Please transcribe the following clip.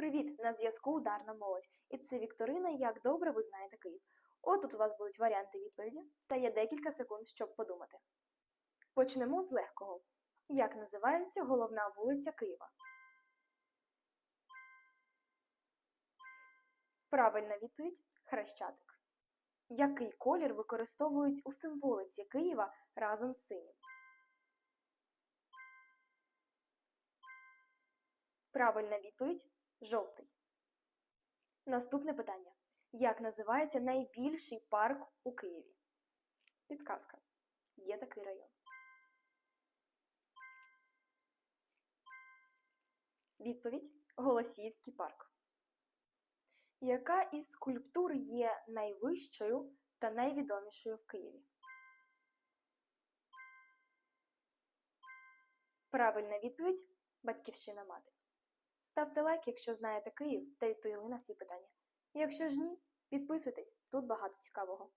Привіт! На зв'язку Ударна молодь. І це Вікторина, як добре ви знаєте Київ. От тут у вас будуть варіанти відповіді, та є декілька секунд, щоб подумати. Почнемо з легкого. Як називається головна вулиця Києва? Правильна відповідь Хрещатик. Який колір використовують у символиці Києва разом з синім? Правильна відповідь жовтий. Наступне питання. Як називається найбільший парк у Києві? Підказка. Є такий район. Відповідь Голосіївський парк. Яка із скульптур є найвищою та найвідомішою в Києві? Правильна відповідь Батьківщина мати. Ставте лайк, якщо знаєте Київ та відповіли на всі питання. Якщо ж ні, підписуйтесь, тут багато цікавого.